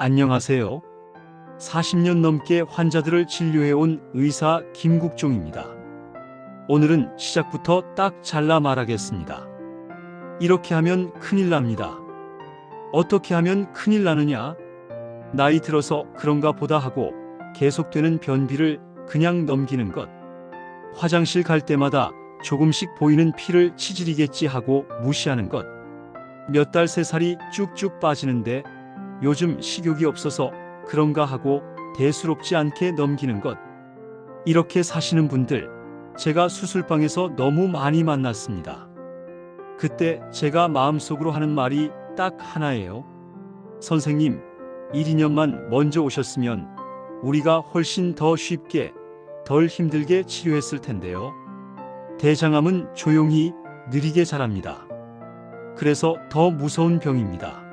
안녕하세요. 40년 넘게 환자들을 진료해온 의사 김국종입니다. 오늘은 시작부터 딱 잘라 말하겠습니다. 이렇게 하면 큰일 납니다. 어떻게 하면 큰일 나느냐? 나이 들어서 그런가 보다 하고 계속되는 변비를 그냥 넘기는 것. 화장실 갈 때마다 조금씩 보이는 피를 치질이겠지 하고 무시하는 것. 몇달새 살이 쭉쭉 빠지는데 요즘 식욕이 없어서 그런가 하고 대수롭지 않게 넘기는 것. 이렇게 사시는 분들, 제가 수술방에서 너무 많이 만났습니다. 그때 제가 마음속으로 하는 말이 딱 하나예요. 선생님, 1, 2년만 먼저 오셨으면 우리가 훨씬 더 쉽게, 덜 힘들게 치료했을 텐데요. 대장암은 조용히, 느리게 자랍니다. 그래서 더 무서운 병입니다.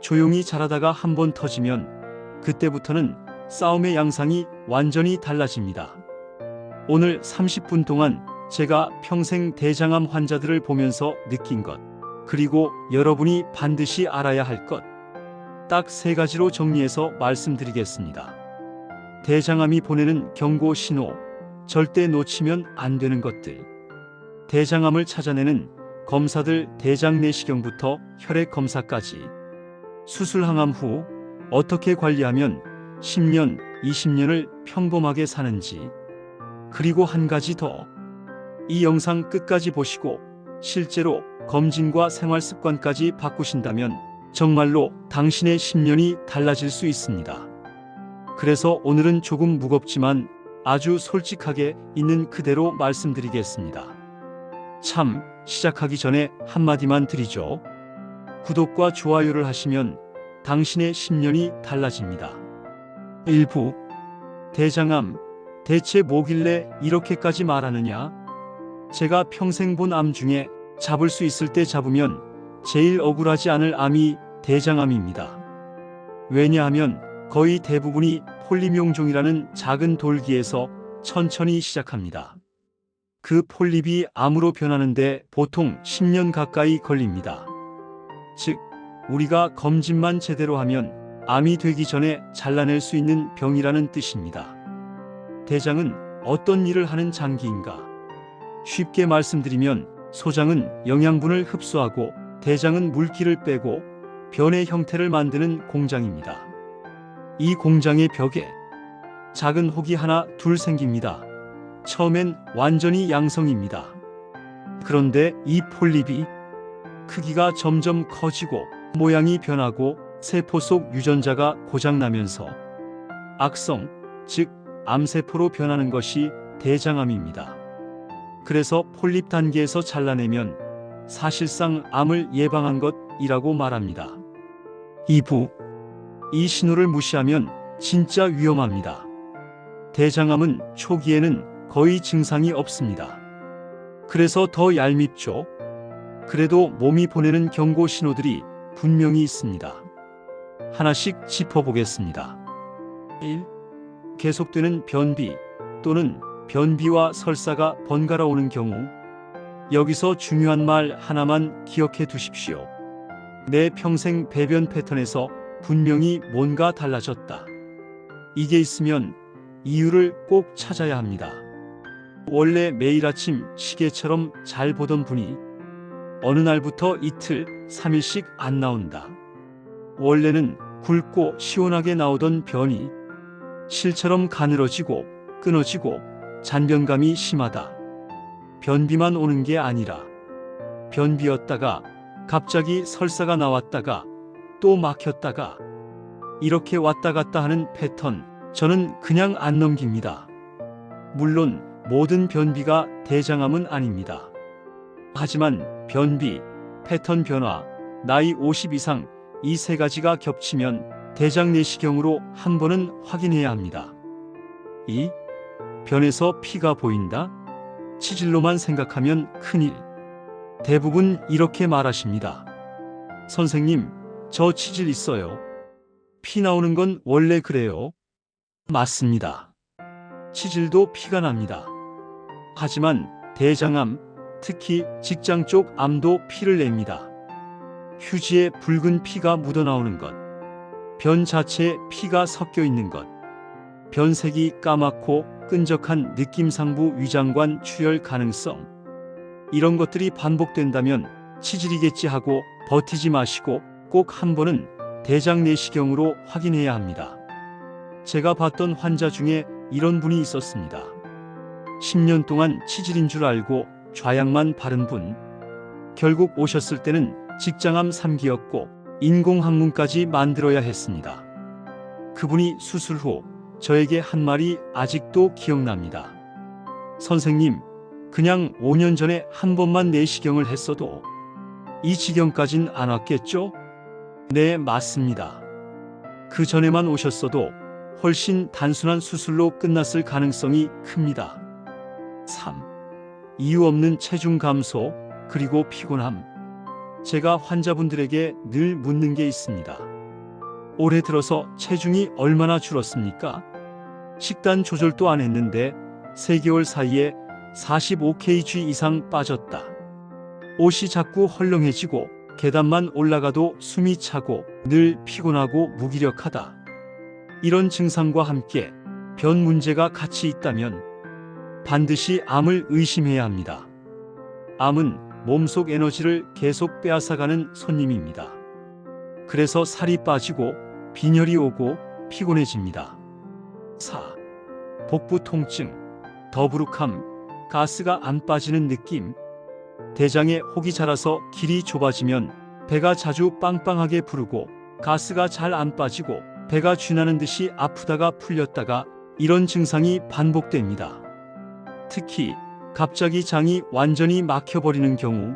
조용히 자라다가 한 번 터지면 그때부터는 싸움의 양상이 완전히 달라집니다. 오늘 30분 동안 제가 평생 대장암 환자들을 보면서 느낀 것, 그리고 여러분이 반드시 알아야 할 것, 딱 세 가지로 정리해서 말씀드리겠습니다. 대장암이 보내는 경고 신호, 절대 놓치면 안 되는 것들. 대장암을 찾아내는 검사들 대장 내시경부터 혈액 검사까지. 수술 항암 후 어떻게 관리하면 10년, 20년을 평범하게 사는지. 그리고 한 가지 더. 이 영상 끝까지 보시고 실제로 검진과 생활 습관까지 바꾸신다면 정말로 당신의 10년이 달라질 수 있습니다. 그래서 오늘은 조금 무겁지만 아주 솔직하게 있는 그대로 말씀드리겠습니다. 참, 시작하기 전에 한마디만 드리죠. 구독과 좋아요를 하시면 당신의 10년이 달라집니다. 일부 대장암 대체 뭐길래 이렇게까지 말하느냐? 제가 평생 본 암 중에 잡을 수 있을 때 잡으면 제일 억울하지 않을 암이 대장암입니다. 왜냐하면 거의 대부분이 폴립용종이라는 작은 돌기에서 천천히 시작합니다. 그 폴립이 암으로 변하는데 보통 10년 가까이 걸립니다. 즉, 우리가 검진만 제대로 하면 암이 되기 전에 잘라낼 수 있는 병이라는 뜻입니다. 대장은 어떤 일을 하는 장기인가? 쉽게 말씀드리면 소장은 영양분을 흡수하고 대장은 물기를 빼고 변의 형태를 만드는 공장입니다. 이 공장의 벽에 작은 혹이 하나 둘 생깁니다. 처음엔 완전히 양성입니다. 그런데 이 폴립이 크기가 점점 커지고 모양이 변하고 세포 속 유전자가 고장나면서 악성, 즉 암세포로 변하는 것이 대장암입니다. 그래서 폴립 단계에서 잘라내면 사실상 암을 예방한 것이라고 말합니다. 2부 이 신호를 무시하면 진짜 위험합니다. 대장암은 초기에는 거의 증상이 없습니다. 그래서 더 얄밉죠. 그래도 몸이 보내는 경고 신호들이 분명히 있습니다. 하나씩 짚어보겠습니다. 1. 계속되는 변비 또는 변비와 설사가 번갈아 오는 경우 여기서 중요한 말 하나만 기억해 두십시오. 내 평생 배변 패턴에서 분명히 뭔가 달라졌다. 이게 있으면 이유를 꼭 찾아야 합니다. 원래 매일 아침 시계처럼 잘 보던 분이 어느 날부터 이틀, 3일씩 안 나온다. 원래는 굵고 시원하게 나오던 변이 실처럼 가늘어지고 끊어지고 잔변감이 심하다. 변비만 오는 게 아니라 변비였다가 갑자기 설사가 나왔다가 또 막혔다가 이렇게 왔다 갔다 하는 패턴 저는 그냥 안 넘깁니다. 물론 모든 변비가 대장암은 아닙니다. 하지만 변비, 패턴 변화, 나이 50 이상 이 세 가지가 겹치면 대장 내시경으로 한 번은 확인해야 합니다. 2. 변에서 피가 보인다? 치질로만 생각하면 큰일. 대부분 이렇게 말하십니다. 선생님, 저 치질 있어요. 피 나오는 건 원래 그래요. 맞습니다. 치질도 피가 납니다. 하지만 대장암, 특히 직장 쪽 암도 피를 냅니다. 휴지에 붉은 피가 묻어나오는 것. 변 자체에 피가 섞여 있는 것. 변색이 까맣고 끈적한 느낌상부 위장관 출혈 가능성. 이런 것들이 반복된다면 치질이겠지 하고 버티지 마시고 꼭 한 번은 대장 내시경으로 확인해야 합니다. 제가 봤던 환자 중에 이런 분이 있었습니다. 10년 동안 치질인 줄 알고 좌약만 바른 분. 결국 오셨을 때는 직장암 3기였고 인공항문까지 만들어야 했습니다. 그분이 수술 후 저에게 한 말이 아직도 기억납니다. 선생님, 그냥 5년 전에 한 번만 내시경을 했어도 이 지경까진 안 왔겠죠? 네, 맞습니다. 그 전에만 오셨어도 훨씬 단순한 수술로 끝났을 가능성이 큽니다. 3. 이유 없는 체중 감소, 그리고 피곤함. 제가 환자분들에게 늘 묻는 게 있습니다. 올해 들어서 체중이 얼마나 줄었습니까? 식단 조절도 안 했는데 3개월 사이에 45kg 이상 빠졌다. 옷이 자꾸 헐렁해지고 계단만 올라가도 숨이 차고 늘 피곤하고 무기력하다. 이런 증상과 함께 변 문제가 같이 있다면 반드시 암을 의심해야 합니다. 암은 몸속 에너지를 계속 빼앗아가는 손님입니다. 그래서 살이 빠지고 빈혈이 오고 피곤해집니다. 4. 복부 통증, 더부룩함, 가스가 안 빠지는 느낌. 대장에 혹이 자라서 길이 좁아지면 배가 자주 빵빵하게 부르고 가스가 잘 안 빠지고 배가 쥐나는 듯이 아프다가 풀렸다가 이런 증상이 반복됩니다. 특히 갑자기 장이 완전히 막혀버리는 경우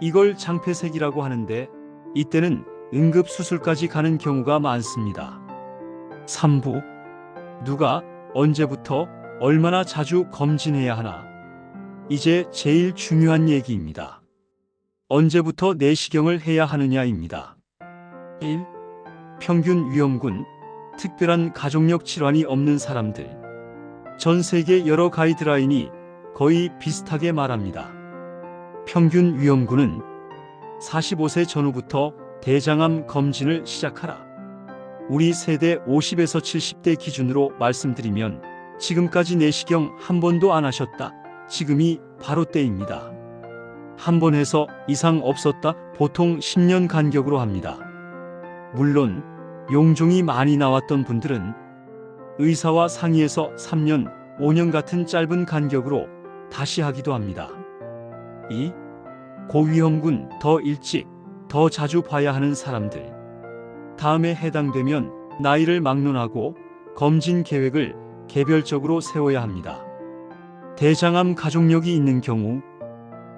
이걸 장폐색이라고 하는데 이때는 응급수술까지 가는 경우가 많습니다. 3부 누가 언제부터 얼마나 자주 검진해야 하나 이제 제일 중요한 얘기입니다. 언제부터 내시경을 해야 하느냐입니다. 1. 평균 위험군 특별한 가족력 질환이 없는 사람들 전 세계 여러 가이드라인이 거의 비슷하게 말합니다. 평균 위험군은 45세 전후부터 대장암 검진을 시작하라. 우리 세대 50에서 70대 기준으로 말씀드리면 지금까지 내시경 한 번도 안 하셨다. 지금이 바로 때입니다. 한 번 해서 이상 없었다. 보통 10년 간격으로 합니다. 물론 용종이 많이 나왔던 분들은 의사와 상의해서 3년, 5년 같은 짧은 간격으로 다시 하기도 합니다. 2. 고위험군 더 일찍, 더 자주 봐야 하는 사람들. 다음에 해당되면 나이를 막론하고 검진 계획을 개별적으로 세워야 합니다. 대장암 가족력이 있는 경우,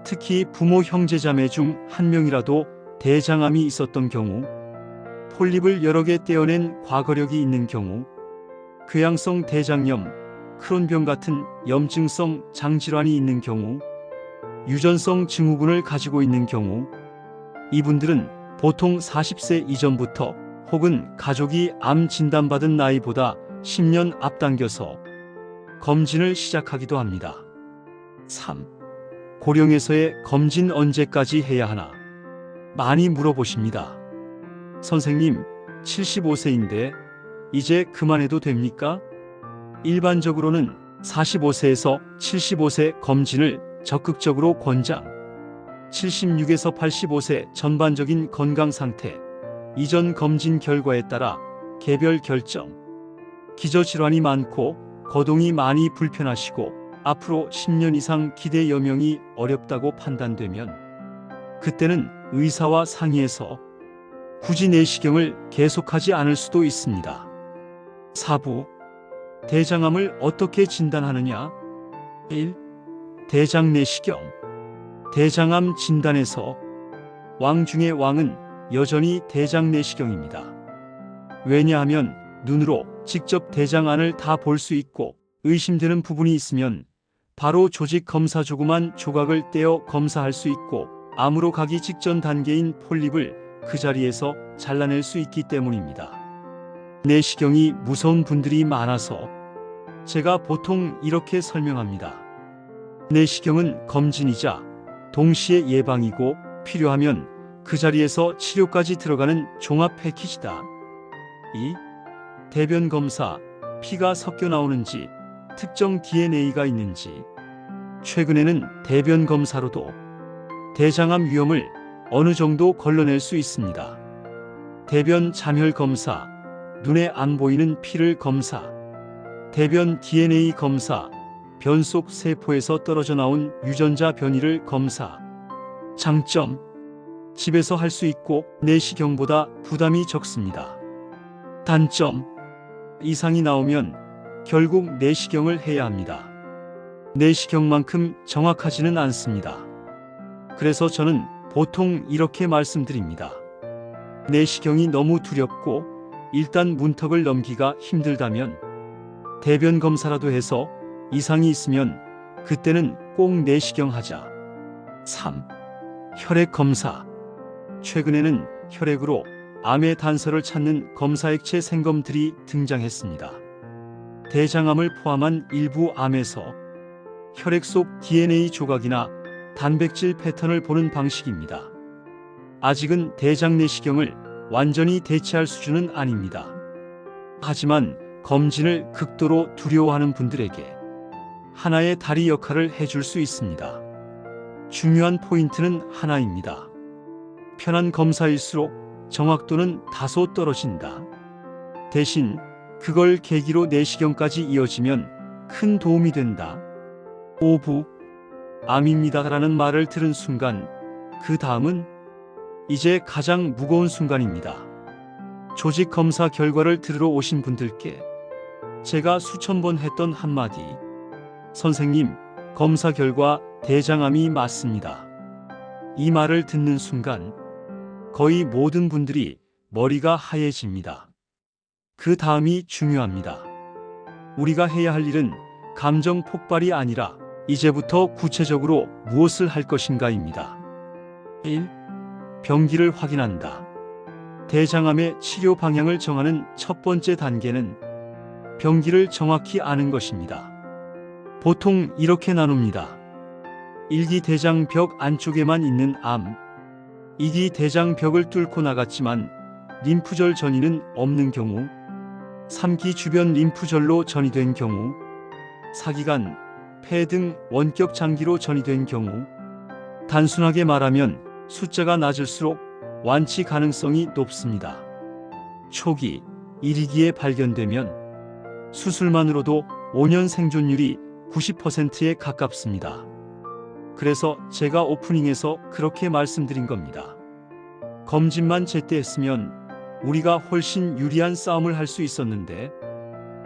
특히 부모 형제자매 중 한 명이라도 대장암이 있었던 경우, 폴립을 여러 개 떼어낸 과거력이 있는 경우, 궤양성 대장염, 크론병 같은 염증성 장질환이 있는 경우, 유전성 증후군을 가지고 있는 경우, 이분들은 보통 40세 이전부터 혹은 가족이 암 진단받은 나이보다 10년 앞당겨서 검진을 시작하기도 합니다. 3. 고령에서의 검진 언제까지 해야 하나? 많이 물어보십니다. 선생님, 75세인데 이제 그만해도 됩니까? 일반적으로는 45세에서 75세 검진을 적극적으로 권장. 76에서 85세 전반적인 건강 상태, 이전 검진 결과에 따라 개별 결정. 기저질환이 많고 거동이 많이 불편하시고 앞으로 10년 이상 기대 여명이 어렵다고 판단되면 그때는 의사와 상의해서 굳이 내시경을 계속하지 않을 수도 있습니다. 4부 대장암을 어떻게 진단하느냐? 1. 대장 내시경 대장암 진단에서 왕 중의 왕은 여전히 대장 내시경입니다. 왜냐하면 눈으로 직접 대장안을 다 볼 수 있고 의심되는 부분이 있으면 바로 조직 검사 조그만 조각을 떼어 검사할 수 있고 암으로 가기 직전 단계인 폴립을 그 자리에서 잘라낼 수 있기 때문입니다. 내시경이 무서운 분들이 많아서 제가 보통 이렇게 설명합니다. 내시경은 검진이자 동시에 예방이고 필요하면 그 자리에서 치료까지 들어가는 종합 패키지다. 2. 대변 검사, 피가 섞여 나오는지, 특정 DNA가 있는지. 최근에는 대변 검사로도 대장암 위험을 어느 정도 걸러낼 수 있습니다. 대변 잔혈 검사, 눈에 안 보이는 피를 검사, 대변 DNA 검사, 변 속 세포에서 떨어져 나온 유전자 변이를 검사. 장점. 집에서 할 수 있고 내시경보다 부담이 적습니다. 단점. 이상이 나오면 결국 내시경을 해야 합니다. 내시경만큼 정확하지는 않습니다. 그래서 저는 보통 이렇게 말씀드립니다. 내시경이 너무 두렵고 일단 문턱을 넘기가 힘들다면 대변 검사라도 해서 이상이 있으면 그때는 꼭 내시경 하자. 3. 혈액 검사. 최근에는 혈액으로 암의 단서를 찾는 검사액체 생검들이 등장했습니다. 대장암을 포함한 일부 암에서 혈액 속 DNA 조각이나 단백질 패턴을 보는 방식입니다. 아직은 대장 내시경을 완전히 대체할 수준은 아닙니다. 하지만 검진을 극도로 두려워하는 분들에게 하나의 다리 역할을 해줄 수 있습니다. 중요한 포인트는 하나입니다. 편한 검사일수록 정확도는 다소 떨어진다. 대신 그걸 계기로 내시경까지 이어지면 큰 도움이 된다. 5부 암입니다라는 말을 들은 순간 그 다음은 이제 가장 무거운 순간입니다. 조직 검사 결과를 들으러 오신 분들께 제가 수천 번 했던 한마디. 선생님, 검사 결과 대장암이 맞습니다. 이 말을 듣는 순간 거의 모든 분들이 머리가 하얘집니다. 그 다음이 중요합니다. 우리가 해야 할 일은 감정 폭발이 아니라 이제부터 구체적으로 무엇을 할 것인가입니다. 1. 병기를 확인한다. 대장암의 치료 방향을 정하는 첫 번째 단계는 병기를 정확히 아는 것입니다. 보통 이렇게 나눕니다. 1기 대장 벽 안쪽에만 있는 암, 2기 대장 벽을 뚫고 나갔지만 림프절 전이는 없는 경우, 3기 주변 림프절로 전이된 경우, 4기간 폐 등 원격 장기로 전이된 경우, 단순하게 말하면 숫자가 낮을수록 완치 가능성이 높습니다. 초기 1기에 발견되면 수술만으로도 5년 생존율이 90%에 가깝습니다. 그래서 제가 오프닝에서 그렇게 말씀드린 겁니다. 검진만 제때 했으면 우리가 훨씬 유리한 싸움을 할 수 있었는데,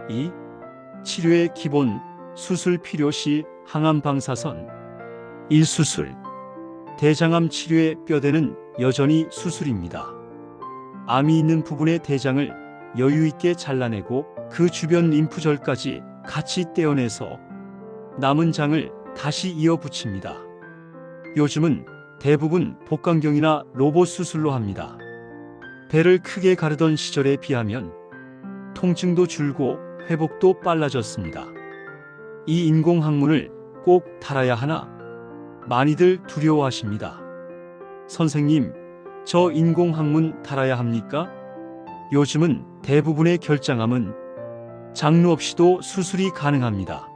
이 치료의 기본 수술 필요 시 항암 방사선 1수술 대장암 치료의 뼈대는 여전히 수술입니다. 암이 있는 부분의 대장을 여유 있게 잘라내고 그 주변 림프절까지 같이 떼어내서 남은 장을 다시 이어 붙입니다. 요즘은 대부분 복강경이나 로봇 수술로 합니다. 배를 크게 가르던 시절에 비하면 통증도 줄고 회복도 빨라졌습니다. 이 인공 항문을 꼭 달아야 하나? 많이들 두려워하십니다. 선생님, 저 인공 항문 달아야 합니까? 요즘은 대부분의 결장암은 장루 없이도 수술이 가능합니다.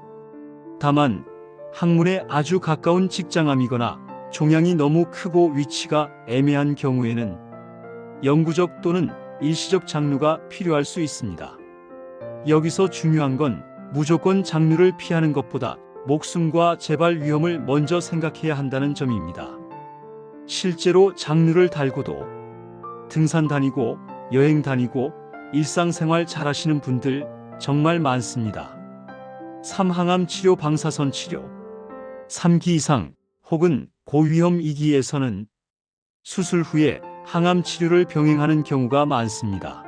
다만 항문에 아주 가까운 직장암이거나 종양이 너무 크고 위치가 애매한 경우에는 영구적 또는 일시적 장루가 필요할 수 있습니다. 여기서 중요한 건 무조건 장루를 피하는 것보다 목숨과 재발 위험을 먼저 생각해야 한다는 점입니다. 실제로 장루를 달고도 등산 다니고 여행 다니고 일상생활 잘하시는 분들 정말 많습니다. 3항암 치료 방사선 치료 3기 이상 혹은 고위험 2기에서는 수술 후에 항암 치료를 병행하는 경우가 많습니다.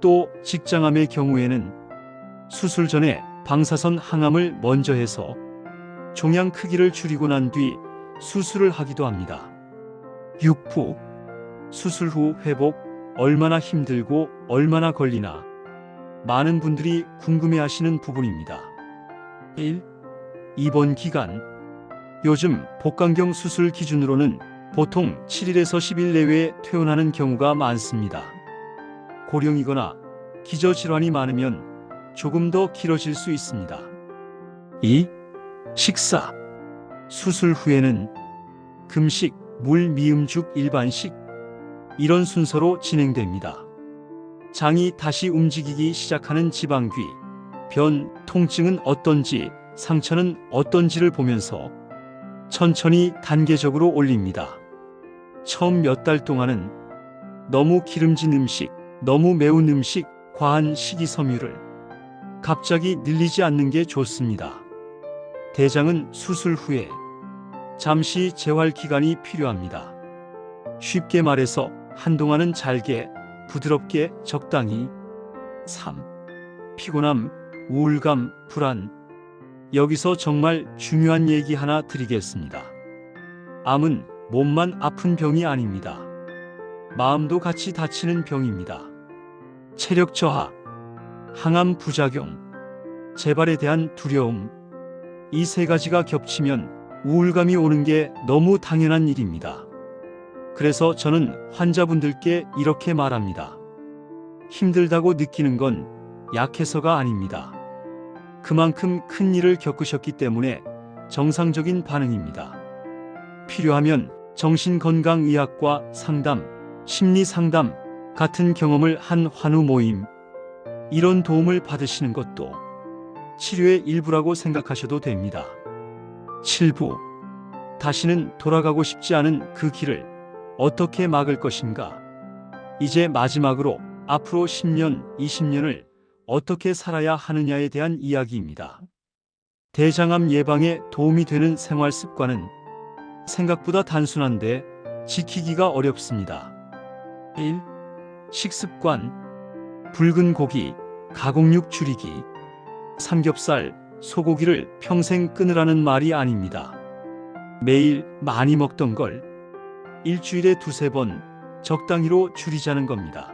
또 직장암의 경우에는 수술 전에 방사선 항암을 먼저 해서 종양 크기를 줄이고 난 뒤 수술을 하기도 합니다. 6부 수술 후 회복 얼마나 힘들고 얼마나 걸리나 많은 분들이 궁금해 하시는 부분입니다. 1. 입원 기간 요즘 복강경 수술 기준으로는 보통 7일에서 10일 내외에 퇴원하는 경우가 많습니다. 고령이거나 기저질환이 많으면 조금 더 길어질 수 있습니다. 2. 식사. 수술 후에는 금식, 물, 미음죽, 일반식. 이런 순서로 진행됩니다. 장이 다시 움직이기 시작하는 지방귀, 변, 통증은 어떤지, 상처는 어떤지를 보면서 천천히 단계적으로 올립니다. 처음 몇 달 동안은 너무 기름진 음식, 너무 매운 음식, 과한 식이섬유를 갑자기 늘리지 않는 게 좋습니다. 대장은 수술 후에 잠시 재활 기간이 필요합니다. 쉽게 말해서 한동안은 잘게, 부드럽게, 적당히. 3. 피곤함, 우울감, 불안. 여기서 정말 중요한 얘기 하나 드리겠습니다. 암은 몸만 아픈 병이 아닙니다. 마음도 같이 다치는 병입니다. 체력 저하, 항암 부작용, 재발에 대한 두려움. 이 세 가지가 겹치면 우울감이 오는 게 너무 당연한 일입니다. 그래서 저는 환자분들께 이렇게 말합니다. 힘들다고 느끼는 건 약해서가 아닙니다. 그만큼 큰 일을 겪으셨기 때문에 정상적인 반응입니다. 필요하면 정신건강의학과 상담, 심리상담 같은 경험을 한 환우 모임, 이런 도움을 받으시는 것도 치료의 일부라고 생각하셔도 됩니다. 7부. 다시는 돌아가고 싶지 않은 그 길을 어떻게 막을 것인가? 이제 마지막으로 앞으로 10년, 20년을 어떻게 살아야 하느냐에 대한 이야기입니다. 대장암 예방에 도움이 되는 생활 습관은 생각보다 단순한데 지키기가 어렵습니다. 1. 식습관. 붉은 고기, 가공육 줄이기. 삼겹살, 소고기를 평생 끊으라는 말이 아닙니다. 매일 많이 먹던 걸 일주일에 두세 번 적당히로 줄이자는 겁니다.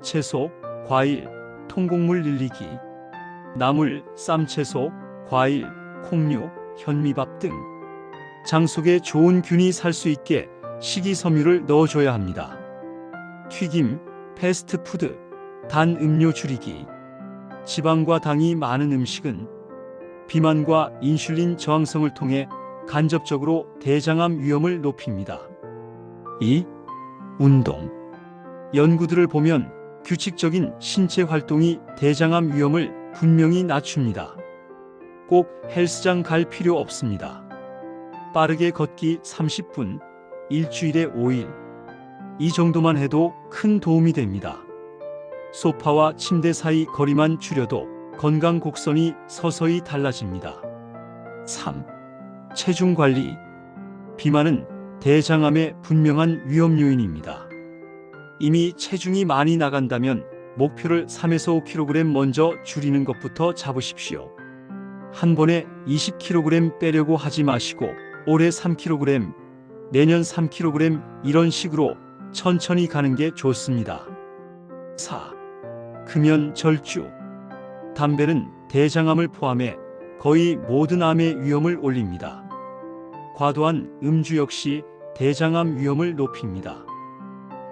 채소, 과일, 통곡물 늘리기, 나물, 쌈채소, 과일, 콩류, 현미밥 등 장 속에 좋은 균이 살 수 있게 식이섬유를 넣어줘야 합니다. 튀김, 패스트푸드, 단 음료 줄이기, 지방과 당이 많은 음식은 비만과 인슐린 저항성을 통해 간접적으로 대장암 위험을 높입니다. 2. 운동. 연구들을 보면 규칙적인 신체 활동이 대장암 위험을 분명히 낮춥니다. 꼭 헬스장 갈 필요 없습니다. 빠르게 걷기 30분, 일주일에 5일. 이 정도만 해도 큰 도움이 됩니다. 소파와 침대 사이 거리만 줄여도 건강 곡선이 서서히 달라집니다. 3. 체중 관리. 비만은 대장암의 분명한 위험 요인입니다. 이미 체중이 많이 나간다면 목표를 3에서 5kg 먼저 줄이는 것부터 잡으십시오. 한 번에 20kg 빼려고 하지 마시고 올해 3kg, 내년 3kg 이런 식으로 천천히 가는 게 좋습니다. 4. 금연 절주. 담배는 대장암을 포함해 거의 모든 암의 위험을 올립니다. 과도한 음주 역시 대장암 위험을 높입니다.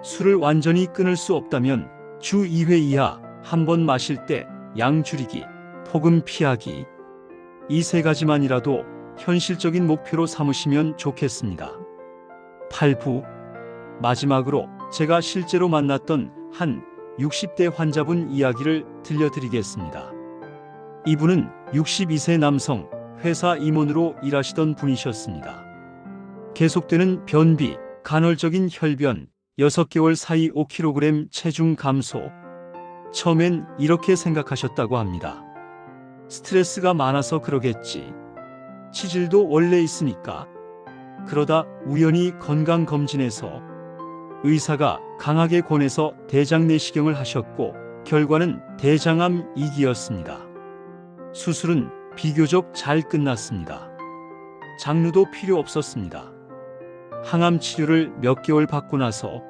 술을 완전히 끊을 수 없다면 주 2회 이하 한 번 마실 때 양 줄이기, 폭음 피하기. 이 세 가지만이라도 현실적인 목표로 삼으시면 좋겠습니다. 8부. 마지막으로 제가 실제로 만났던 한 60대 환자분 이야기를 들려드리겠습니다. 이분은 62세 남성 회사 임원으로 일하시던 분이셨습니다. 계속되는 변비, 간헐적인 혈변, 6개월 사이 5kg 체중 감소. 처음엔 이렇게 생각하셨다고 합니다. 스트레스가 많아서 그러겠지. 치질도 원래 있으니까. 그러다 우연히 건강검진에서 의사가 강하게 권해서 대장 내시경을 하셨고 결과는 대장암 2기였습니다. 수술은 비교적 잘 끝났습니다. 장르도 필요 없었습니다. 항암 치료를 몇 개월 받고 나서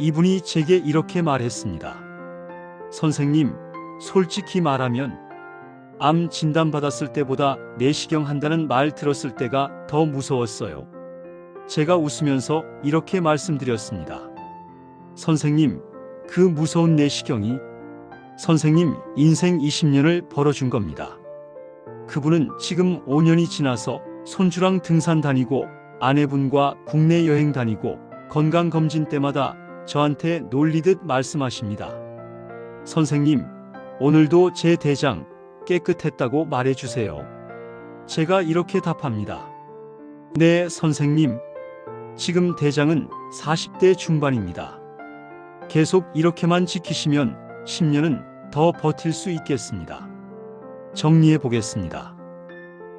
이분이 제게 이렇게 말했습니다. 선생님, 솔직히 말하면 암 진단 받았을 때보다 내시경 한다는 말 들었을 때가 더 무서웠어요. 제가 웃으면서 이렇게 말씀드렸습니다. 선생님, 그 무서운 내시경이 선생님 인생 20년을 벌어준 겁니다. 그분은 지금 5년이 지나서 손주랑 등산 다니고 아내분과 국내 여행 다니고 건강검진 때마다 저한테 놀리듯 말씀하십니다. 선생님, 오늘도 제 대장 깨끗했다고 말해주세요. 제가 이렇게 답합니다. 네, 선생님. 지금 대장은 40대 중반입니다. 계속 이렇게만 지키시면 10년은 더 버틸 수 있겠습니다. 정리해 보겠습니다.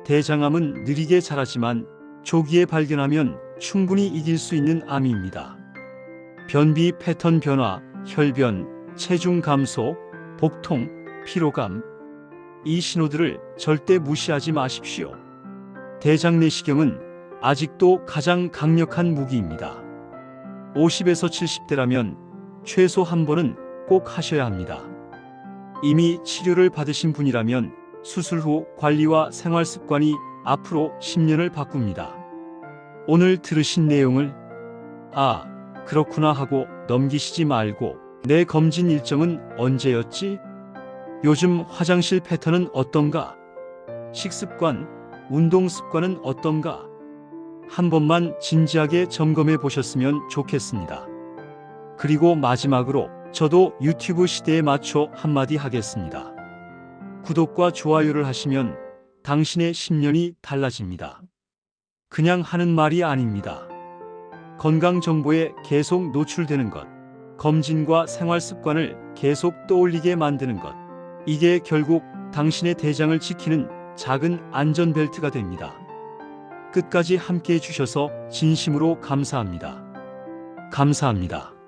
대장암은 느리게 자라지만 조기에 발견하면 충분히 이길 수 있는 암입니다. 변비 패턴 변화, 혈변, 체중 감소, 복통, 피로감. 이 신호들을 절대 무시하지 마십시오. 대장 내시경은 아직도 가장 강력한 무기입니다. 50에서 70대라면 최소 한 번은 꼭 하셔야 합니다. 이미 치료를 받으신 분이라면 수술 후 관리와 생활 습관이 앞으로 10년을 바꿉니다. 오늘 들으신 내용을 아, 그렇구나 하고 넘기시지 말고 내 검진 일정은 언제였지? 요즘 화장실 패턴은 어떤가? 식습관, 운동 습관은 어떤가? 한 번만 진지하게 점검해 보셨으면 좋겠습니다. 그리고 마지막으로 저도 유튜브 시대에 맞춰 한마디 하겠습니다. 구독과 좋아요를 하시면 당신의 10년이 달라집니다. 그냥 하는 말이 아닙니다. 건강 정보에 계속 노출되는 것, 검진과 생활 습관을 계속 떠올리게 만드는 것. 이게 결국 당신의 대장을 지키는 작은 안전벨트가 됩니다. 끝까지 함께 해주셔서 진심으로 감사합니다. 감사합니다.